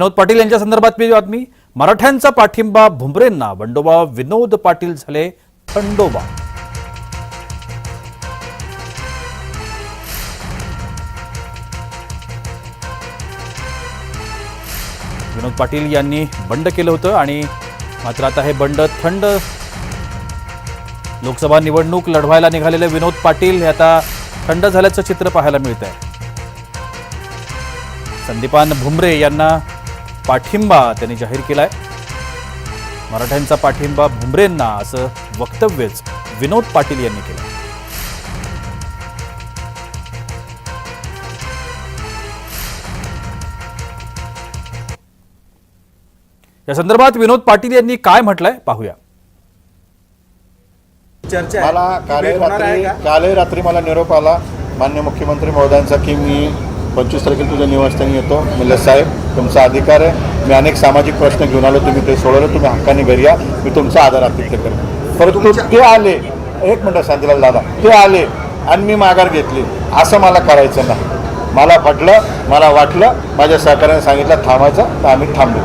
विनोद पाटील यांच्या संदर्भात मी बातमी. मराठ्यांचा पाठिंबा भुमरेंना बंडोबा विनोद पाटील झाले थंडोबा. विनोद पाटील यांनी बंड केलं होतं आणि मात्र आता हे बंड थंड लोकसभा निवडणूक लढवायला निघालेले विनोद पाटील हे आता थंड झाल्याचं चित्र पाहायला मिळत आहे संदीपान भुमरे यांना पाठिंबा त्यांनी जाहीर केलाय. मराठ्यांचा पाठिंबा भुमरेंना असं वक्तव्यच विनोद पाटील यांनी केलं. या संदर्भात विनोद पाटील यांनी काय म्हटलंय पाहूया. चर्चा मला? काल रात्री मला निरोप आला. मान्य मुख्यमंत्री महोदयांचा की मी पंचवीस तारखेला तुझ्या निवासस्थानी येतो. म्हणलं साहेब तुमचा अधिकार आहे. मी अनेक सामाजिक प्रश्न घेऊन आलो. तुम्ही ते सोडवलं. तुम्ही हक्काने घरी या. मी तुमचा आदर आतिथ्य करेन. परंतु ते आले. एक मिनटं सांगितलं दादा. ते आले आणि मी माघार घेतली. असं मला करायचं नाही. मला पटलं मला वाटलं माझ्या सहकार्याने सांगितलं थांबायचं तर आम्ही थांबलो